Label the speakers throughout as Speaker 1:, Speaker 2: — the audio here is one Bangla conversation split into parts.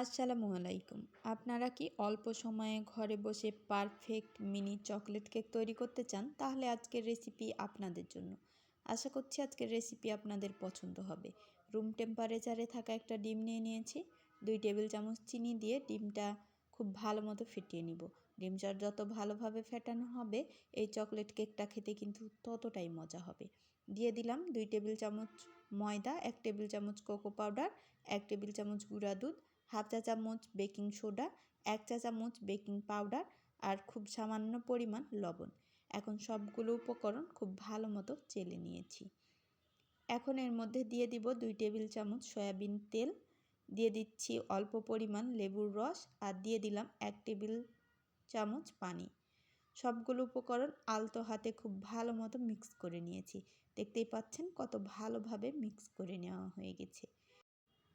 Speaker 1: আসসালামু আলাইকুম আপনারা কি অল্প সময়ে ঘরে বসে পারফেক্ট মিনি চকলেট কেক তৈরি করতে চান? তাহলে আজকের রেসিপি আপনাদের জন্য। আশা করছি আজকের রেসিপি আপনাদের পছন্দ হবে। রুম টেম্পারেচারে থাকা একটা ডিম নিয়ে নিয়েছি। দুই টেবিল চামচ চিনি দিয়ে ডিমটা খুব ভালো মতো ফেটিয়ে নিব। ডিমটা যত ভালোভাবে ফেটানো হবে, এই চকলেট কেকটা খেতে কিন্তু ততটাই মজা হবে। দিয়ে দিলাম দুই টেবিল চামচ ময়দা, এক টেবিল চামচ কোকো পাউডার, এক টেবিল চামচ গুঁড়া দুধ হাফ চা চামচ বেকিং সোডা, এক চা চামচ বেকিং পাউডার আর খুব সামান্য পরিমাণ লবণ। এখন সবগুলো উপকরণ খুব ভালো মতো চেলে নিয়েছি। এখন এর মধ্যে দিয়ে দিব দুই টেবিল চামচ সয়াবিন তেল, দিয়ে দিচ্ছি অল্প পরিমাণ লেবুর রস আর দিয়ে দিলাম এক টেবিল চামচ পানি। সবগুলো উপকরণ আলতো হাতে খুব ভালো মতো মিক্স করে নিয়েছি। দেখতেই পাচ্ছেন কত ভালোভাবে মিক্স করে নেওয়া হয়ে গেছে।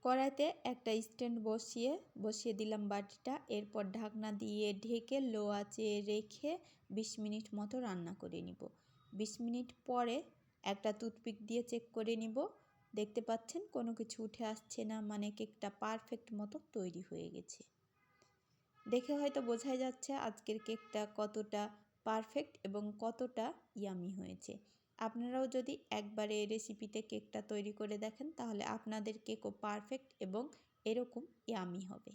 Speaker 1: কড়াইতে একটা স্ট্যান্ড বসিয়ে বসিয়ে দিলাম বাটিটা। এরপর ঢাকনা দিয়ে ঢেকে লো আঁচে রেখে বিশ মিনিট মতো রান্না করে নিব। বিশ মিনিট পরে একটা টুথপিক দিয়ে চেক করে নিব। দেখতে পাচ্ছেন কোনো কিছু উঠে আসছে না মানে কেকটা পারফেক্ট মতো তৈরি হয়ে গেছে। দেখে হয়তো বোঝাই যাচ্ছে আজকের কেকটা কতটা পারফেক্ট এবং কতটা ইয়ামি হয়েছে। আপনারাও যদি একবারে এই রেসিপিতে কেকটা তৈরি করে দেখেন, তাহলে আপনাদের কেকও পারফেক্ট এবং এরকম ইয়ামি হবে।